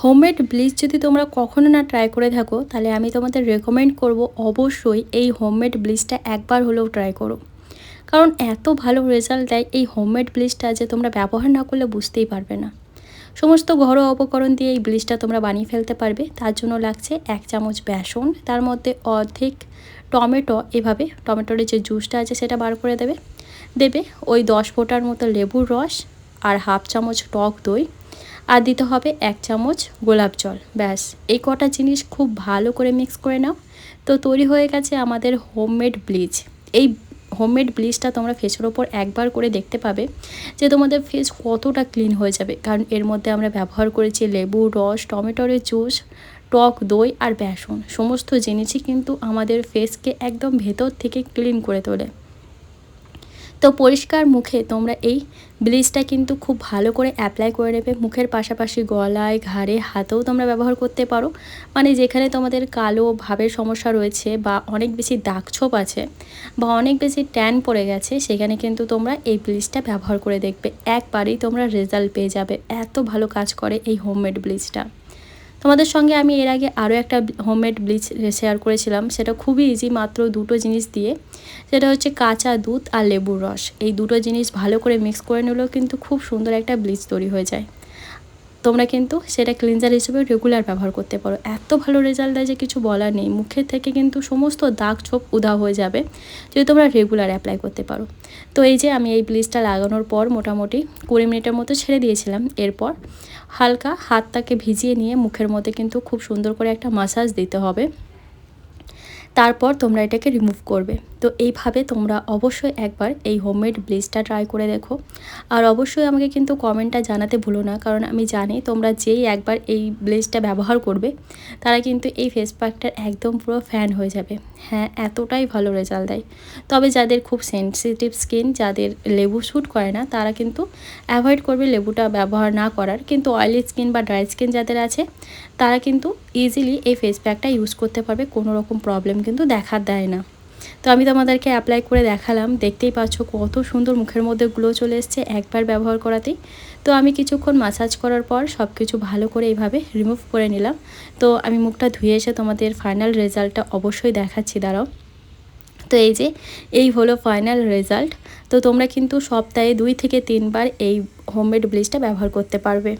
Homemade bleach যদি তোমরা কখনো না ট্রাই করে থাকো, তাহলে আমি তোমাদের রেকমেন্ড করব অবশ্যই এই হোমমেড ব্লিচটা একবার হলেও ট্রাই করো। কারণ এত ভালো রেজাল্ট দেয় এই হোমমেড ব্লিচটা যে তোমরা ব্যবহার না করলে বুঝতেই পারবে না। সমস্ত ঘরোয়া উপকরণ দিয়ে এই ব্লিচটা তোমরা বানিয়ে ফেলতে পারবে। তার জন্য লাগছে এক চামচ বেসন, তার মধ্যে অর্ধেক টমেটো, এভাবে টমেটোর যে জুসটা আছে সেটা বার করে দেবে। দেবে ওই দশ ফোঁটার মতো লেবুর রস আর হাফ চামচ টক দই। আর দিতে হবে এক চামচ গোলাপ জল, ব্যাস। এই কটা জিনিস খুব ভালো করে মিক্স করে নাও। তো তৈরি হয়ে গেছে আমাদের হোমমেড ব্লিচ এই হোমমেড ব্লিচটা তোমরা ফেসের ওপর একবার করে দেখতে পাবে যে তোমাদের ফেস কতটা ক্লিন হয়ে যাবে। কারণ এর মধ্যে আমরা ব্যবহার করেছি লেবু, রস টমেটোরের জুস টক দই আর বেসন। সমস্ত জিনিসই কিন্তু আমাদের ফেসকে একদম ভেতর থেকে ক্লিন করে তোলে। তো পরিষ্কার মুখে তোমরা এই ব্লিচটা কিন্তু খুব ভালো করে অ্যাপ্লাই করে নেবে। মুখের পাশাপাশি গলায়, ঘাড়ে, হাতেও তোমরা ব্যবহার করতে পারো। মানে যেখানে তোমাদের কালো ভাবের সমস্যা রয়েছে বা অনেক বেশি দাগ ছোপ আছে বা অনেক বেশি ট্যান পড়ে গেছে, সেখানে কিন্তু তোমরা এই ব্লিচটা ব্যবহার করে দেখবে। একবারেই তোমরা রেজাল্ট পেয়ে যাবে। এত ভালো কাজ করে এই হোমমেড ব্লিচটা। তোমাদের সঙ্গে আমি এর আগে আরও একটা হোমমেড ব্লিচ শেয়ার করেছিলাম। সেটা খুবই ইজি মাত্র দুটো জিনিস দিয়ে। সেটা হচ্ছে কাঁচা দুধ আর লেবুর রস। এই দুটো জিনিস ভালো করে মিক্স করে নিলেও কিন্তু খুব সুন্দর একটা ব্লিচ তৈরি হয়ে যায়। তোমরা কিন্তু সেটা ক্লিনজার হিসেবে রেগুলার ব্যবহার করতে পারো। এত ভালো রেজাল্ট দেয় যে কিছু বলার নেই। মুখের থেকে কিন্তু সমস্ত দাগ ছোপ উদা হয়ে যাবে যদি তোমরা রেগুলার অ্যাপ্লাই করতে পারো। তো এই যে আমি এই ব্লিচটা লাগানোর পর মোটামুটি কুড়ি মিনিটের মতো ছেড়ে দিয়েছিলাম। এরপর হালকা হাতটাকে ভিজিয়ে নিয়ে মুখের মধ্যে কিন্তু খুব সুন্দর করে একটা মাসাজ দিতে হবে। তারপর তোমরা এটাকে রিমুভ করবে। তো এইভাবে তোমরা অবশ্যই একবার এই হোমমেড ব্লিচটা ট্রাই করে দেখো। আর অবশ্যই আমাকে কিন্তু কমেন্টটা জানাতে ভুলো না, কারণ আমি জানি তোমরা যেই একবার এই ব্লিচটা ব্যবহার করবে, তারা কিন্তু এই ফেস প্যাকটার একদম পুরো ফ্যান হয়ে যাবে। হ্যাঁ এতটাই ভালো রেজাল্ট দেয়। তবে যাদের খুব সেন্সিটিভ স্কিন যাদের লেবু শ্যুট করে না, তারা কিন্তু অ্যাভয়েড করবে লেবুটা ব্যবহার না করার। কিন্তু অয়েলি স্কিন বা ড্রাই স্কিন যাদের আছে, তারা কিন্তু ইজিলি এই ফেস প্যাকটা ইউজ করতে পারবে, কোনো রকম প্রবলেম কিন্তু দেখা দেয় না। তো আমি তোমাদেরকে অ্যাপ্লাই করে দেখালাম। দেখতেই পাচ্ছ কত সুন্দর মুখের মধ্যে গ্লো চলে এসছে একবার ব্যবহার করাতেই। তো আমি কিছুক্ষণ মাসাজ করার পর সব কিছু ভালো করে এইভাবে রিমুভ করে নিলাম। তো আমি মুখটা ধুয়ে এসে তোমাদের ফাইনাল রেজাল্টটা অবশ্যই দেখাচ্ছি, দাঁড়াও। তো এই যে, এই হলো ফাইনাল রেজাল্ট তো তোমরা কিন্তু সপ্তাহে দুই থেকে তিনবার এই হোমমেড ব্লিচটা ব্যবহার করতে পারবে।